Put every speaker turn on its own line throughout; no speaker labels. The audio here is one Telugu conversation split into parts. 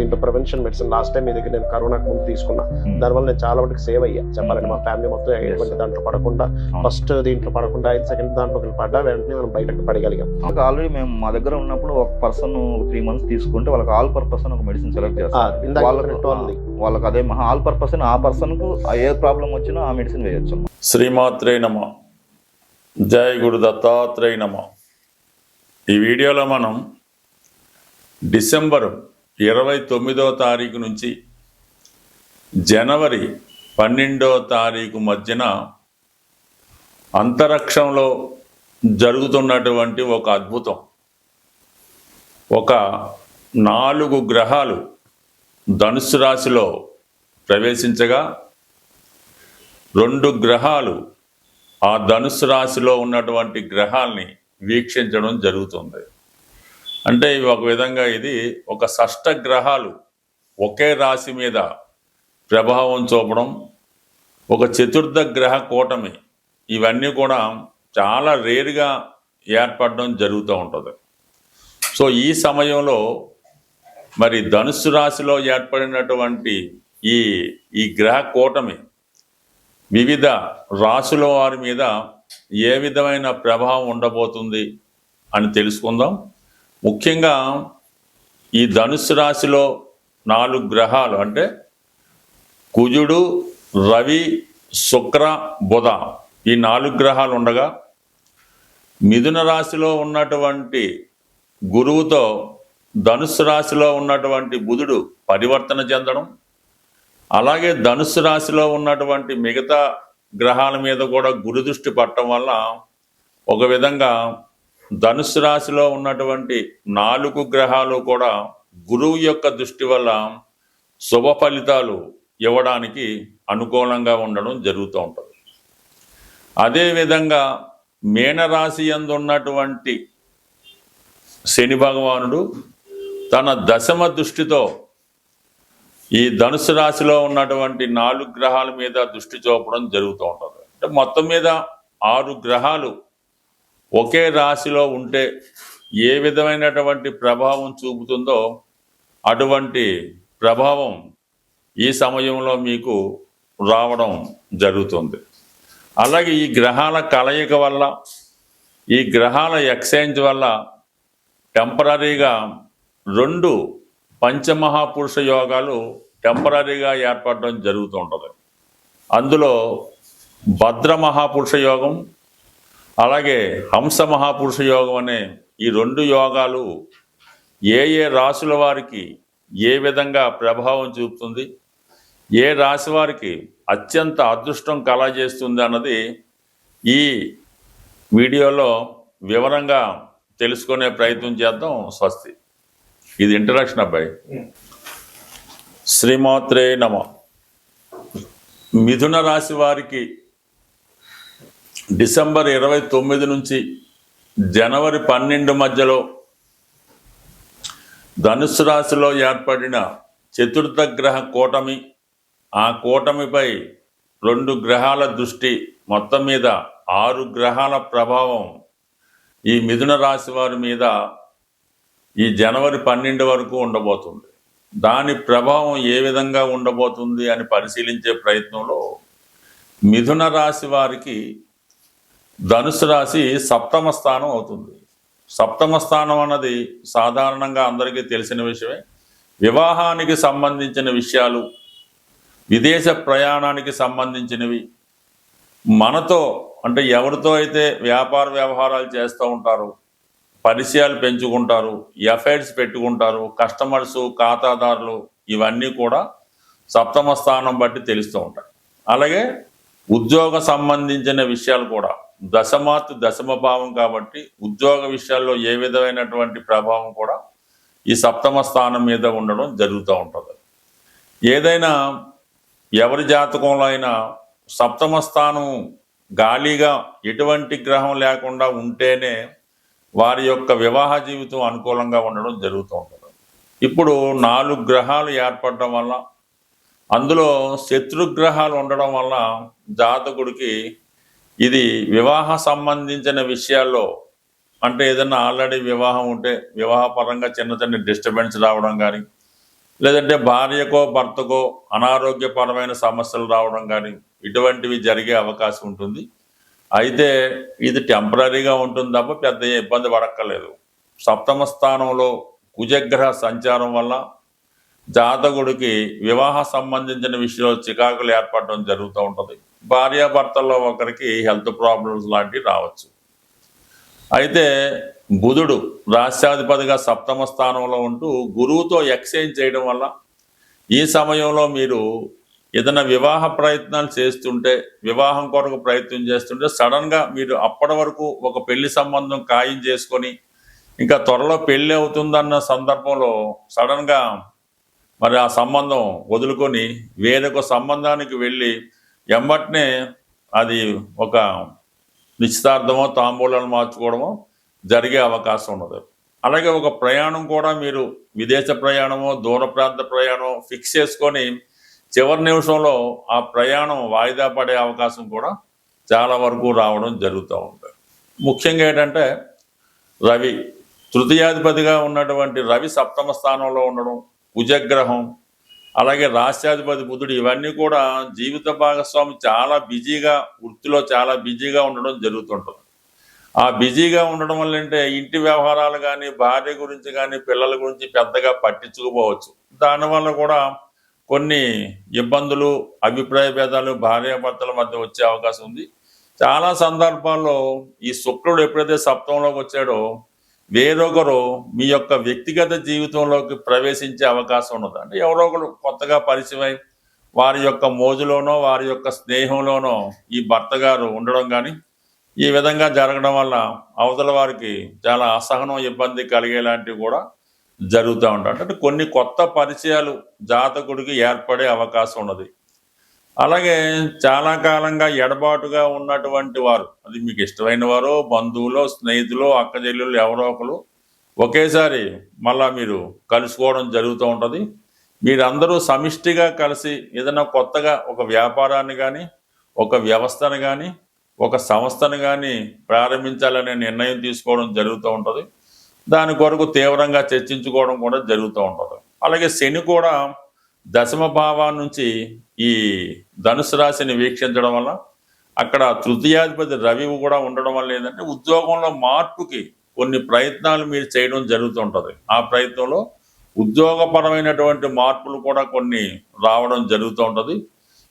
దీంట్లో ప్రివెన్షన్ మెడిసిన్ లాస్ట్ టైం మీ దగ్గర నేను కరోనాకు ముందు తీసుకున్నా. దానివల్ల నేను చాలా మటుకు సేవ్ అయ్యా. చెప్పాలంటే మా ఫ్యామిలీ మొత్తం ఎటువంటి దాంట్లో పడకుండా ఫస్ట్ దీంట్లో పడకుండా ఐదు సెకండ్ దాంట్లో పడ్డా వెంటనే మనం బయటకు పడగలిగాం.
ఆల్రెడీ మేము మా దగ్గర ఉన్నప్పుడు ఒక పర్సన్ త్రీ మంత్స్ తీసుకుంటే వాళ్ళకి ఆల్ పర్పస్ అని ఒక మెడిసిన్ సెలెక్ట్ చేస్తారు. వాళ్ళకు. వాళ్ళకి అదే ఆల్ పర్పస్ ఆ పర్సన్కు ఏ ప్రాబ్లం వచ్చినా ఆ మెడిసిన్ వేయొచ్చు
శ్రీమాత్రే నమ. జై గురు దత్తాత్రేయ నమ. ఈ వీడియోలో మనం డిసెంబర్ ఇరవై తొమ్మిదో తారీఖు నుంచి జనవరి పన్నెండో తారీఖు మధ్యన అంతరిక్షంలో జరుగుతున్నటువంటి ఒక అద్భుతం. ఒక నాలుగు గ్రహాలు ధనుసు రాశిలో ప్రవేశించగా రెండు గ్రహాలు ఆ ధనుసు రాశిలో ఉన్నటువంటి గ్రహాల్ని వీక్షించడం జరుగుతుంది. అంటే ఇవి ఒక విధంగా ఇది ఒక షష్ట గ్రహాలు ఒకే రాశి మీద ప్రభావం చూపడం ఒక చతుర్థ గ్రహ కూటమి ఇవన్నీ కూడా చాలా రేరుగా ఏర్పడడం జరుగుతూ ఉంటుంది. సో ఈ సమయంలో మరి ధనుసు రాశిలో ఏర్పడినటువంటి ఈ ఈ గ్రహ కూటమి వివిధ రాశుల వారి మీద ఏ విధమైన ప్రభావం ఉండబోతుంది అని తెలుసుకుందాం. ముఖ్యంగా ఈ ధనుసు రాశిలో నాలుగు గ్రహాలు అంటే కుజుడు రవి శుక్ర బుధ ఈ నాలుగు గ్రహాలు ఉండగా మిథున రాశిలో ఉన్నటువంటి గురువుతో ధనుసు రాశిలో ఉన్నటువంటి బుధుడు పరివర్తన చెందడం అలాగే ధనుసు రాశిలో ఉన్నటువంటి మిగతా గ్రహాల మీద కూడా గురుదృష్టి పట్టడం వల్ల ఒక విధంగా ధనుసు రాశిలో ఉన్నటువంటి నాలుగు గ్రహాలు కూడా గురువు యొక్క దృష్టి వల్ల శుభ ఫలితాలు ఇవ్వడానికి అనుకూలంగా ఉండడం జరుగుతూ ఉంటుంది. అదేవిధంగా మీనరాశి యందు ఉన్నటువంటి శని భగవానుడు తన దశమ దృష్టితో ఈ ధనుసు రాశిలో ఉన్నటువంటి నాలుగు గ్రహాల మీద దృష్టి చూపడం జరుగుతూ ఉంటుంది. అంటే మొత్తం మీద ఆరు గ్రహాలు ఒకే రాశిలో ఉంటే ఏ విధమైనటువంటి ప్రభావం చూపుతుందో అటువంటి ప్రభావం ఈ సమయంలో మీకు రావడం జరుగుతుంది. అలాగే ఈ గ్రహాల కలయిక వల్ల ఈ గ్రహాల ఎక్స్చేంజ్ వల్ల టెంపరీగా రెండు పంచమహాపురుష యోగాలు టెంపరీగా ఏర్పడడం జరుగుతూ ఉంటుంది. అందులో భద్ర మహాపురుష యోగం అలాగే హంస మహాపురుష యోగం అనే ఈ రెండు యోగాలు ఏ ఏ రాసుల వారికి ఏ విధంగా ప్రభావం చూపుతుంది ఏ రాశి వారికి అత్యంత అదృష్టం కలగజేస్తుంది అన్నది ఈ వీడియోలో వివరంగా తెలుసుకునే ప్రయత్నం చేద్దాం. స్వస్తి. ఇది ఇంట్రడక్షన్ అబ్బాయి. శ్రీమాత్రే నమ. మిథున రాశి వారికి డిసెంబర్ ఇరవై తొమ్మిది నుంచి జనవరి పన్నెండు మధ్యలో ధనుసు రాశిలో ఏర్పడిన చతుర్థ గ్రహ కూటమి ఆ కూటమిపై రెండు గ్రహాల దృష్టి మొత్తం మీద ఆరు గ్రహాల ప్రభావం ఈ మిథున రాశి వారి మీద ఈ జనవరి పన్నెండు వరకు ఉండబోతుంది. దాని ప్రభావం ఏ విధంగా ఉండబోతుంది అని పరిశీలించే ప్రయత్నంలో మిథున రాశి వారికి ధనుసు రాశి సప్తమ స్థానం అవుతుంది. సప్తమ స్థానం అన్నది సాధారణంగా అందరికీ తెలిసిన విషయమే. వివాహానికి సంబంధించిన విషయాలు విదేశ ప్రయాణానికి సంబంధించినవి మనతో అంటే ఎవరితో అయితే వ్యాపార వ్యవహారాలు చేస్తూ ఉంటారు పరిచయాలు పెంచుకుంటారు ఎఫైర్స్ పెట్టుకుంటారు కస్టమర్స్ ఖాతాదారులు ఇవన్నీ కూడా సప్తమ స్థానం బట్టి తెలుస్తూ ఉంటాయి. అలాగే ఉద్యోగ సంబంధించిన విషయాలు కూడా దశమాత్ దశమ భావం కాబట్టి ఉద్యోగ విషయాల్లో ఏ విధమైనటువంటి ప్రభావం కూడా ఈ సప్తమ స్థానం మీద ఉండడం జరుగుతూ ఉంటుంది. ఏదైనా ఎవరి జాతకంలో అయినా సప్తమ స్థానం గాలిగా ఎటువంటి గ్రహం లేకుండా ఉంటేనే వారి యొక్క వివాహ జీవితం అనుకూలంగా ఉండడం జరుగుతూ ఉంటుంది. ఇప్పుడు నాలుగు గ్రహాలు ఏర్పడడం వల్ల అందులో శత్రుగ్రహాలు ఉండడం వల్ల జాతకుడికి ఇది వివాహ సంబంధించిన విషయాల్లో అంటే ఏదైనా ఆల్రెడీ వివాహం ఉంటే వివాహపరంగా చిన్న చిన్న డిస్టర్బెన్స్ రావడం కానీ లేదంటే భార్యకో భర్తకో అనారోగ్యపరమైన సమస్యలు రావడం కానీ ఇటువంటివి జరిగే అవకాశం ఉంటుంది. అయితే ఇది టెంపరీగా ఉంటుంది తప్ప పెద్ద ఇబ్బంది పడక్కర్లేదు. సప్తమ స్థానంలో కుజగ్రహ సంచారం వల్ల జాతకుడికి వివాహ సంబంధించిన విషయంలో చికాకులు ఏర్పడడం జరుగుతూ ఉంటుంది. భార్యాభర్తల్లో ఒకరికి హెల్త్ ప్రాబ్లమ్స్ లాంటివి రావచ్చు. అయితే బుధుడు రాష్ట్రాధిపతిగా సప్తమ స్థానంలో ఉంటూ గురువుతో ఎక్స్చేంజ్ చేయడం వల్ల ఈ సమయంలో మీరు ఏదైనా వివాహ ప్రయత్నాలు చేస్తుంటే వివాహం కొరకు ప్రయత్నం చేస్తుంటే సడన్గా మీరు అప్పటి వరకు ఒక పెళ్ళి సంబంధం ఖాయం చేసుకొని ఇంకా త్వరలో పెళ్ళి అవుతుందన్న సందర్భంలో సడన్గా మరి ఆ సంబంధం వదులుకొని వేరొక సంబంధానికి వెళ్ళి ఎమ్మటనే అది ఒక నిశ్చితార్థమో తాంబూలాలు మార్చుకోవడమో జరిగే అవకాశం ఉన్నది. అలాగే ఒక ప్రయాణం కూడా మీరు విదేశ ప్రయాణమో దూర ప్రాంత ప్రయాణమో ఫిక్స్ చేసుకొని చివరి నిమిషంలో ఆ ప్రయాణం వాయిదా పడే అవకాశం కూడా చాలా వరకు రావడం జరుగుతూ ఉంటుంది. ముఖ్యంగా ఏంటంటే రవి తృతీయాధిపతిగా ఉన్నటువంటి రవి సప్తమ స్థానంలో ఉండడం కుజగ్రహం అలాగే రాష్ట్రాధిపతి బుధుడు ఇవన్నీ కూడా జీవిత భాగస్వామి చాలా బిజీగా వృత్తిలో చాలా బిజీగా ఉండడం జరుగుతుంటుంది. ఆ బిజీగా ఉండడం వల్ల అంటే ఇంటి వ్యవహారాలు కానీ భార్య గురించి కానీ పిల్లల గురించి పెద్దగా పట్టించుకుపోవచ్చు దానివల్ల కూడా కొన్ని ఇబ్బందులు అభిప్రాయ భేదాలు భార్యాభర్తల మధ్య వచ్చే అవకాశం ఉంది. చాలా సందర్భాల్లో ఈ శుక్రుడు ఎప్పుడైతే సప్తంలోకి వచ్చాడో వేరొకరు మీ యొక్క వ్యక్తిగత జీవితంలోకి ప్రవేశించే అవకాశం ఉన్నది. అంటే ఎవరో ఒకరు కొత్తగా పరిచయం వారి యొక్క మోజులోనో వారి యొక్క స్నేహంలోనో ఈ భర్త గారు ఉండడం కానీ ఈ విధంగా జరగడం వల్ల అవతల వారికి చాలా అసహనం ఇబ్బంది కలిగేలాంటివి కూడా జరుగుతూ ఉంటాయి. అంటే కొన్ని కొత్త పరిచయాలు జాతకుడికి ఏర్పడే అవకాశం ఉన్నది. అలాగే చాలా కాలంగా ఎడబాటుగా ఉన్నటువంటి వారు. అది మీకు ఇష్టమైన వారు బంధువులు స్నేహితులు అక్కచెల్లెలు ఎవరో ఒకరు ఒకేసారి మళ్ళా మీరు కలుసుకోవడం జరుగుతూ ఉంటుంది. మీరందరూ సమిష్టిగా కలిసి ఏదైనా కొత్తగా ఒక వ్యాపారాన్ని కానీ ఒక వ్యవస్థను కానీ ఒక సంస్థను కానీ ప్రారంభించాలనే నిర్ణయం తీసుకోవడం జరుగుతూ ఉంటుంది. దాని కొరకు తీవ్రంగా చర్చించుకోవడం కూడా జరుగుతూ ఉంటుంది. అలాగే శని కూడా దశమ భావం నుంచి ఈ ధనుసు రాశిని వీక్షించడం వల్ల అక్కడ తృతీయాధిపతి రవి కూడా ఉండడం వల్ల ఏంటంటే ఉద్యోగంలో మార్పుకి కొన్ని ప్రయత్నాలు మీరు చేయడం జరుగుతుంటుంది ఆ ప్రయత్నంలో ఉద్యోగపరమైనటువంటి మార్పులు కూడా కొన్ని రావడం జరుగుతూ ఉంటుంది.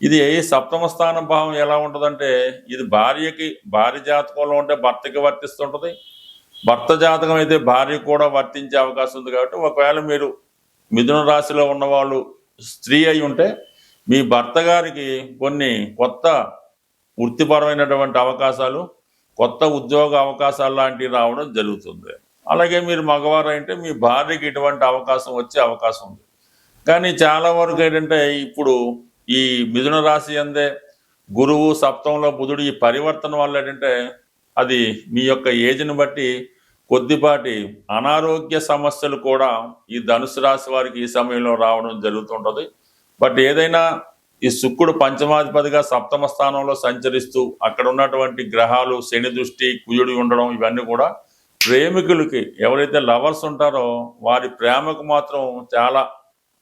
ఇది సప్తమ స్థానం భావం ఎలా ఉంటుందంటే ఇది భార్యకి భార్య జాతకంలో ఉంటే భర్తకి వర్తిస్తుంటుంది. భర్త జాతకం అయితే భార్య కూడా వర్తించే అవకాశం ఉంది కాబట్టి ఒకవేళ మీరు మిథున రాశిలో ఉన్నవాళ్ళు స్త్రీ అయి ఉంటే మీ భర్త గారికి కొన్ని కొత్త వృత్తిపరమైనటువంటి అవకాశాలు కొత్త ఉద్యోగ అవకాశాలు లాంటివి రావడం జరుగుతుంది. అలాగే మీరు మగవారు అంటే మీ భార్యకి ఇటువంటి అవకాశం వచ్చే అవకాశం ఉంది. కానీ చాలా వరకు ఏంటంటే ఇప్పుడు ఈ మిథున రాశి అందే గురువు సప్తంలో బుధుడు ఈ పరివర్తన వల్ల ఏంటంటే అది మీ యొక్క ఏజ్ని బట్టి కొద్దిపాటి అనారోగ్య సమస్యలు కూడా ఈ ధనుసు రాశి వారికి ఈ సమయంలో రావడం జరుగుతుంటుంది. బట్ ఏదైనా ఈ శుక్రుడు పంచమాధిపతిగా సప్తమ స్థానంలో సంచరిస్తూ అక్కడ ఉన్నటువంటి గ్రహాలు శని దృష్టి కుజుడి ఉండడం ఇవన్నీ కూడా ప్రేమికులకి ఎవరైతే లవర్స్ ఉంటారో వారి ప్రేమకు మాత్రం చాలా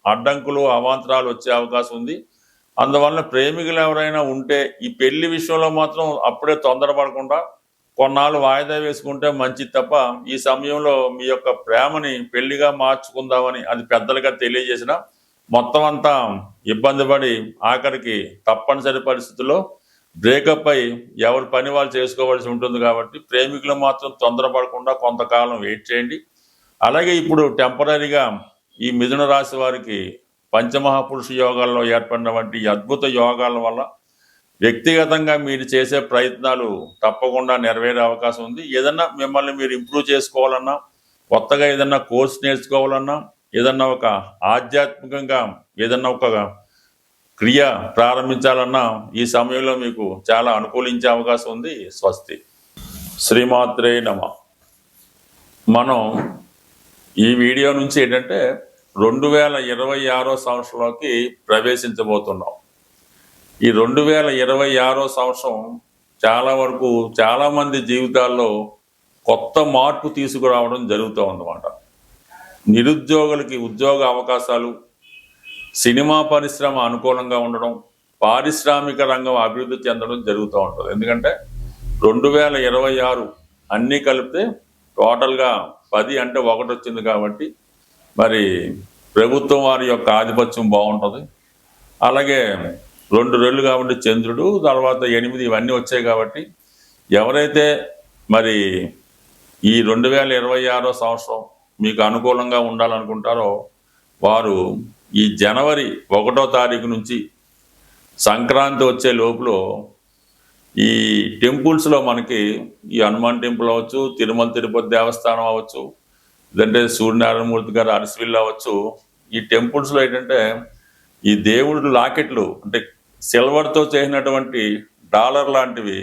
అడ్డంకులు అవాంతరాలు వచ్చే అవకాశం ఉంది. అందువల్ల ప్రేమికులు ఎవరైనా ఉంటే ఈ పెళ్ళి విషయంలో మాత్రం అప్పుడే తొందరపడకుండా కొన్నాళ్ళు వాయిదా వేసుకుంటే మంచిది తప్ప ఈ సమయంలో మీ యొక్క ప్రేమని పెళ్ళిగా మార్చుకుందామని అది పెద్దలుగా తెలియజేసిన మొత్తం అంతా ఇబ్బంది పడి ఆఖరికి తప్పనిసరి పరిస్థితుల్లో బ్రేకప్ అయి ఎవరి పని వాళ్ళు చేసుకోవాల్సి ఉంటుంది కాబట్టి ప్రేమికులు మాత్రం తొందరపడకుండా కొంతకాలం వెయిట్ చేయండి. అలాగే ఇప్పుడు టెంపరీగా ఈ మిథున రాశి వారికి పంచమహాపురుష యోగాల్లో ఏర్పడినటువంటి అద్భుత యోగాల వల్ల వ్యక్తిగతంగా మీరు చేసే ప్రయత్నాలు తప్పకుండా నెరవేరే అవకాశం ఉంది. ఏదన్నా మిమ్మల్ని మీరు ఇంప్రూవ్ చేసుకోవాలన్నా కొత్తగా ఏదన్నా కోర్స్ నేర్చుకోవాలన్నా ఏదన్నా ఒక ఆధ్యాత్మికంగా ఏదన్నా ఒక క్రియ ప్రారంభించాలన్నా ఈ సమయంలో మీకు చాలా అనుకూలించే అవకాశం ఉంది. స్వస్తి. శ్రీమాత్రే నమ. మనం ఈ వీడియో నుంచి ఏంటంటే రెండు వేల ఇరవై ఆరో సంవత్సరంలోకి ప్రవేశించబోతున్నాం. ఈ రెండు వేల ఇరవై ఆరో సంవత్సరం చాలా వరకు చాలామంది జీవితాల్లో కొత్త మార్పు తీసుకురావడం జరుగుతూ ఉందన్నమాట. నిరుద్యోగులకి ఉద్యోగ అవకాశాలు సినిమా పరిశ్రమ అనుకూలంగా ఉండడం పారిశ్రామిక రంగం అభివృద్ధి చెందడం జరుగుతూ ఉంటుంది. ఎందుకంటే రెండు వేల ఇరవై ఆరు అన్నీ కలిపితే టోటల్గా పది అంటే ఒకటి వచ్చింది కాబట్టి మరి ప్రభుత్వం వారి యొక్క ఆధిపత్యం బాగుంటుంది. అలాగే రెండు రెళ్ళు కాబట్టి చంద్రుడు తర్వాత ఎనిమిది ఇవన్నీ వచ్చాయి కాబట్టి ఎవరైతే మరి ఈ రెండు వేల ఇరవై ఆరో సంవత్సరం మీకు అనుకూలంగా ఉండాలనుకుంటారో వారు ఈ జనవరి ఒకటో తారీఖు నుంచి సంక్రాంతి వచ్చే లోపల ఈ టెంపుల్స్లో మనకి ఈ హనుమాన్ టెంపుల్ అవ్వచ్చు తిరుమల తిరుపతి దేవస్థానం అవ్వచ్చు లేదంటే సూర్యనారాయణమూర్తి గారి అరసివిల్ అవ్వచ్చు. ఈ టెంపుల్స్లో ఏంటంటే ఈ దేవుడు లాకెట్లు అంటే సిల్వర్తో చేసినటువంటి డాలర్ లాంటివి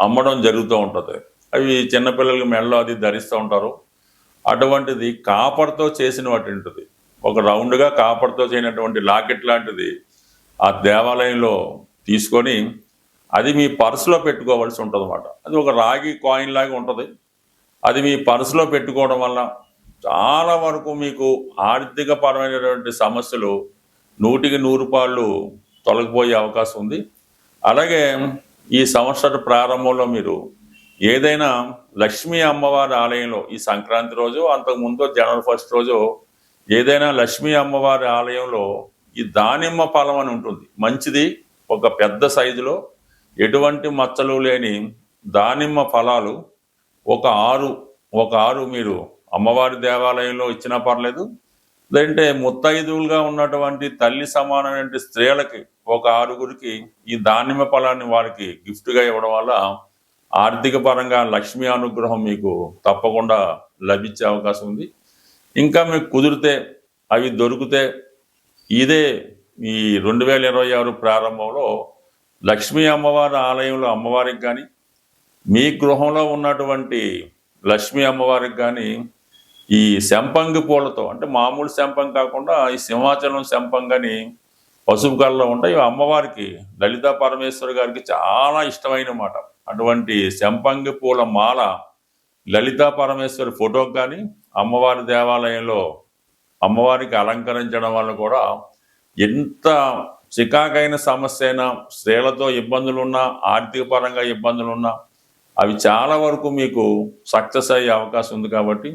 అమ్మడం జరుగుతూ ఉంటుంది. అవి చిన్నపిల్లలకి మెడలో అది ధరిస్తూ ఉంటారు. అటువంటిది కాపర్తో చేసినటువంటిది ఒక రౌండ్గా కాపర్తో చేయనటువంటి లాకెట్ లాంటిది ఆ దేవాలయంలో తీసుకొని అది మీ పర్సులో పెట్టుకోవాల్సి ఉంటుంది అనమాట అది ఒక రాగి కాయిన్ లాగా ఉంటుంది. అది మీ పర్సులో పెట్టుకోవడం వల్ల చాలా వరకు మీకు ఆర్థిక పరమైనటువంటి సమస్యలు నూటికి నూరు పాళ్ళు తొలగిపోయే అవకాశం ఉంది. అలాగే ఈ సంవత్సర ప్రారంభంలో మీరు ఏదైనా లక్ష్మీ అమ్మవారి ఆలయంలో ఈ సంక్రాంతి రోజు అంతకుముందు జనవరి ఫస్ట్ రోజు ఏదైనా లక్ష్మీ అమ్మవారి ఆలయంలో ఈ దానిమ్మ ఫలం అని ఉంటుంది. మంచిది ఒక పెద్ద సైజులో ఎటువంటి మచ్చలు లేని దానిమ్మ ఫలాలు ఒక ఆరు ఒక ఆరు మీరు అమ్మవారి దేవాలయంలో ఇచ్చినా పర్లేదు లేదంటే ముత్తైదువులుగా ఉన్నటువంటి తల్లి సమానమైన స్త్రీలకి ఒక ఆరుగురికి ఈ దానిమ్మ ఫలాన్ని వారికి గిఫ్ట్గా ఇవ్వడం వల్ల ఆర్థిక పరంగా లక్ష్మీ అనుగ్రహం మీకు తప్పకుండా లభించే అవకాశం ఉంది. ఇంకా మీకు కుదిరితే అవి దొరికితే ఇదే ఈ రెండు వేల ఇరవై ఆరు ప్రారంభంలో లక్ష్మీ అమ్మవారి ఆలయంలో అమ్మవారికి కానీ మీ గృహంలో ఉన్నటువంటి లక్ష్మీ అమ్మవారికి కానీ ఈ శంపంగి పూలతో అంటే మామూలు శంపం కాకుండా ఈ సింహాచలం శంపం కానీ పసుపు కళ్ళలో ఉంటాయి. ఇవి అమ్మవారికి లలితా పరమేశ్వరి గారికి చాలా ఇష్టమైన మాట. అటువంటి శంపంగి పూల మాల లలితా పరమేశ్వరి ఫోటో కానీ అమ్మవారి దేవాలయంలో అమ్మవారికి అలంకరించడం వల్ల కూడా ఎంత చికాకైన సమస్య అయినా స్త్రీలతో ఇబ్బందులున్నా ఆర్థిక పరంగా ఇబ్బందులున్నా అవి చాలా వరకు మీకు సక్సెస్ అయ్యే అవకాశం ఉంది కాబట్టి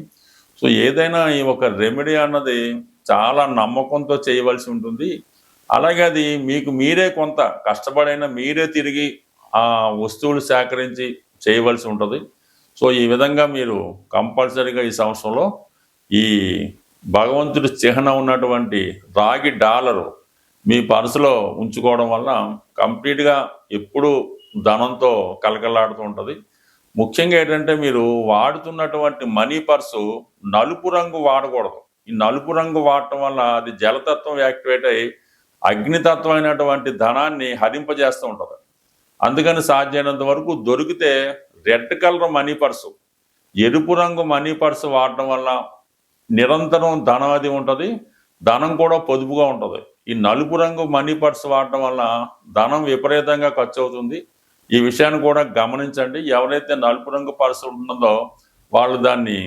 సో ఏదైనా ఈ ఒక రెమెడీ అన్నది చాలా నమ్మకంతో చేయవలసి ఉంటుంది. అలాగే అది మీకు మీరే కొంత కష్టపడైనా మీరే తిరిగి ఆ వస్తువులు సేకరించి చేయవలసి ఉంటుంది. సో ఈ విధంగా మీరు కంపల్సరీగా ఈ సంవత్సరంలో ఈ భగవంతుడి చిహ్నం ఉన్నటువంటి రాగి డాలరు మీ పర్సులో ఉంచుకోవడం వల్ల కంప్లీట్గా ఎప్పుడూ ధనంతో కలకలాడుతూ ఉంటుంది. ముఖ్యంగా ఏంటంటే మీరు వాడుతున్నటువంటి మనీ పర్సు నలుపు రంగు వాడకూడదు. ఈ నలుపు రంగు వాడటం వల్ల అది జలతత్వం యాక్టివేట్ అయ్యి అగ్నితత్వం అయినటువంటి ధనాన్ని హరింపజేస్తూ ఉంటుంది. అందుకని సాధ్యమైనంత వరకు దొరికితే రెడ్ కలర్ మనీ పర్సు ఎరుపు రంగు మనీ పర్సు వాడటం వల్ల నిరంతరం ధనం అది ఉంటుంది ధనం కూడా పొదుపుగా ఉంటుంది. ఈ నలుపు రంగు మనీ పర్స్ వాడటం వల్ల ధనం విపరీతంగా ఖర్చు అవుతుంది ఈ విషయాన్ని కూడా గమనించండి. ఎవరైతే నలుపు రంగు పర్సు ఉంటుందో వాళ్ళు దాన్ని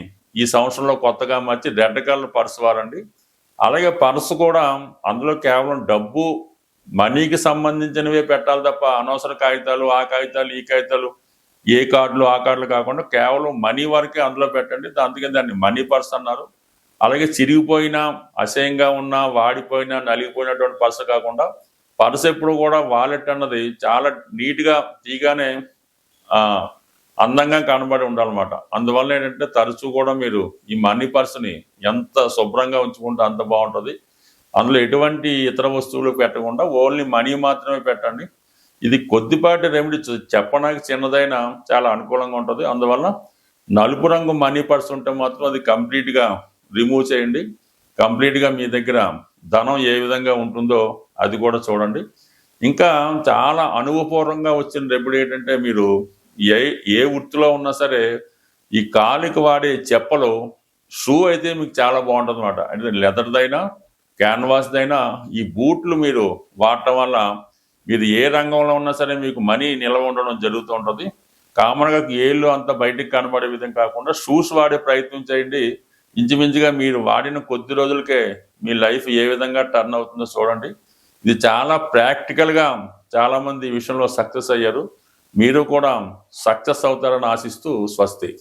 ఈ సంవత్సరంలో కొత్తగా మార్చి రెడ్ కలర్ పర్స్ వారండి. అలాగే పర్స్ కూడా అందులో కేవలం డబ్బు మనీకి సంబంధించినవే పెట్టాలి తప్ప అనవసర కాగితాలు ఆ కాగితాలు ఈ కాగితాలు ఏ కార్డులు ఆ కార్డులు కాకుండా కేవలం మనీ వరకే అందులో పెట్టండి. అందుకే దాన్ని మనీ పర్స్ అన్నారు. అలాగే చిరిగిపోయిన అసహ్యంగా ఉన్న వాడిపోయిన నలిగిపోయినటువంటి పర్స్ కాకుండా పర్స్ ఎప్పుడు కూడా వాలెట్ అన్నది చాలా నీట్గా తీగానే అందంగా కనబడి ఉండాలన్నమాట. అందువల్ల ఏంటంటే తరచూ కూడా మీరు ఈ మనీ పర్స్ని ఎంత శుభ్రంగా ఉంచుకుంటే అంత బాగుంటుంది. అందులో ఎటువంటి ఇతర వస్తువులు పెట్టకుండా ఓన్లీ మనీ మాత్రమే పెట్టండి. ఇది కొద్దిపాటి రెమెడీ చెప్పడానికి చిన్నదైనా చాలా అనుకూలంగా ఉంటుంది. అందువల్ల నలుపు రంగు మనీ పర్స్ ఉంటే మాత్రం అది కంప్లీట్గా రిమూవ్ చేయండి. కంప్లీట్గా మీ దగ్గర ధనం ఏ విధంగా ఉంటుందో అది కూడా చూడండి. ఇంకా చాలా అనుభవపూర్వంగా వచ్చిన రెమెడీ ఏంటంటే మీరు ఏ ఏ వృత్తిలో ఉన్నా సరే ఈ కాలికి వాడే చెప్పలు షూ అయితే మీకు చాలా బాగుంటుంది అనమాట అంటే లెదర్దైనా క్యాన్వాస్దైనా ఈ బూట్లు మీరు వాడటం వల్ల మీరు ఏ రంగంలో ఉన్నా సరే మీకు మనీ నిల్వ ఉండడం జరుగుతూ ఉంటుంది. కామన్గా ఏళ్ళు అంత బయటికి కనబడే విధం కాకుండా షూస్ వాడే ప్రయత్నం చేయండి. ఇంచుమించుగా మీరు వాడిన కొద్ది రోజులకే మీ లైఫ్ ఏ విధంగా టర్న్ అవుతుందో చూడండి. ఇది చాలా ప్రాక్టికల్గా చాలామంది ఈ విషయంలో సక్సెస్ అయ్యారు. మీరు కూడా సక్సెస్ అవుతారని ఆశిస్తూ స్వస్తి.